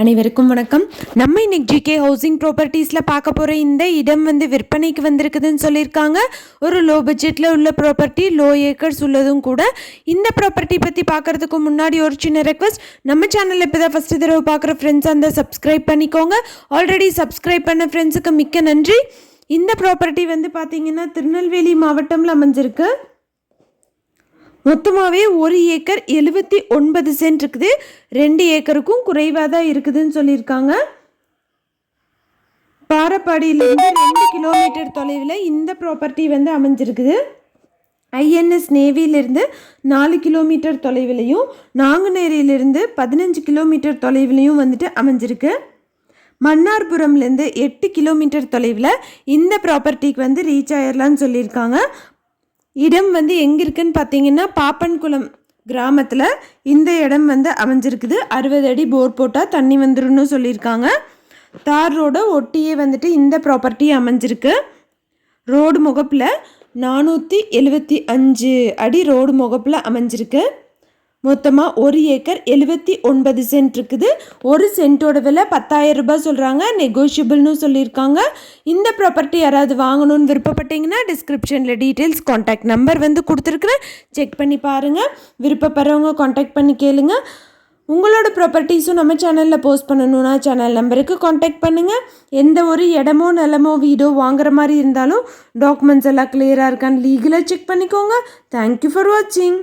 அனைவருக்கும் வணக்கம். நம்ம இன்னைக்கு ஜிகே ஹவுசிங் ப்ராப்பர்ட்டிஸில் பார்க்க போகிற இந்த இடம் வந்து விற்பனைக்கு வந்திருக்குதுன்னு சொல்லியிருக்காங்க. ஒரு லோ பட்ஜெட்டில் உள்ள ப்ராப்பர்ட்டி லோ ஏக்கர்ஸ் உள்ளதும் கூட. இந்த ப்ராப்பர்ட்டி பற்றி பார்க்கறதுக்கு முன்னாடி ஒரு சின்ன ரெக்வஸ்ட் நம்ம சேனலில் இப்போ தான் ஃபஸ்ட்டு தடவை பார்க்குற ஃப்ரெண்ட்ஸ் அந்த சப்ஸ்கிரைப் பண்ணிக்கோங்க. ஆல்ரெடி சப்ஸ்கிரைப் பண்ண ஃப்ரெண்ட்ஸுக்கு மிக்க நன்றி. இந்த ப்ராப்பர்ட்டி வந்து பார்த்தீங்கன்னா திருநெல்வேலி மாவட்டம்ல அமைஞ்சிருக்கு. மொத்தமாகவே ஒரு ஏக்கர் எழுபத்தி ஒன்பது சென்ட் இருக்குது ரெண்டு ஏக்கருக்கும் குறைவாக தான் இருக்குதுன்னு சொல்லியிருக்காங்க. பாரப்பாடியிலேருந்து ரெண்டு கிலோமீட்டர் தொலைவில் இந்த ப்ராப்பர்ட்டி வந்து அமைஞ்சிருக்குது. ஐஎன்எஸ் நேவியிலிருந்து நாலு கிலோமீட்டர் தொலைவிலையும் நாங்குநேரியிலிருந்து பதினஞ்சு கிலோமீட்டர் தொலைவிலையும் வந்துட்டு அமைஞ்சிருக்கு. மன்னார்புரம்லேருந்து எட்டு கிலோமீட்டர் தொலைவில் இந்த ப்ராப்பர்ட்டிக்கு வந்து ரீச் ஆயிடலான்னு சொல்லியிருக்காங்க. இடம் வந்து எங்கே இருக்குன்னு பார்த்தீங்கன்னா பாப்பன்குளம் கிராமத்தில் இந்த இடம் வந்து அமைஞ்சிருக்குது. அறுபது அடி போர் போட்டால் தண்ணி வந்துருன்னு சொல்லியிருக்காங்க. தார் ரோட ஒட்டியே வந்துட்டு இந்த ப்ராப்பர்ட்டி அமைஞ்சிருக்கு. ரோடு முகப்பில் நானூற்றி எழுபத்தி அஞ்சு அடி ரோடு முகப்பில் அமைஞ்சிருக்கு. மொத்தமாக ஒரு ஏக்கர் எழுபத்தி ஒன்பது சென்ட் இருக்குது. ஒரு சென்ட்டோட விலை பத்தாயிரம் ரூபாய் சொல்கிறாங்க நெகோஷியபிள்னு சொல்லியிருக்காங்க. இந்த ப்ராப்பர்ட்டி யாராவது வாங்கணும்னு விருப்பப்பட்டீங்கன்னா டிஸ்கிரிப்ஷனில் டீட்டெயில்ஸ் காண்டாக்ட் நம்பர் வந்து கொடுத்துருக்குறேன். செக் பண்ணி பாருங்கள் விருப்பப்படுறவங்க காண்டாக்ட் பண்ணி கேளுங்க. உங்களோட ப்ராப்பர்ட்டிஸும் நம்ம சேனலில் போஸ்ட் பண்ணணுன்னா சேனல் நம்பருக்கு காண்டாக்ட் பண்ணுங்கள் எந்த ஒரு இடமோ நிலமோ வீடோ வாங்குற மாதிரி இருந்தாலும் டாக்குமெண்ட்ஸ் எல்லாம் கிளியராக இருக்கான்னு லீகலாக செக் பண்ணிக்கோங்க. தேங்க்யூ ஃபார் வாட்சிங்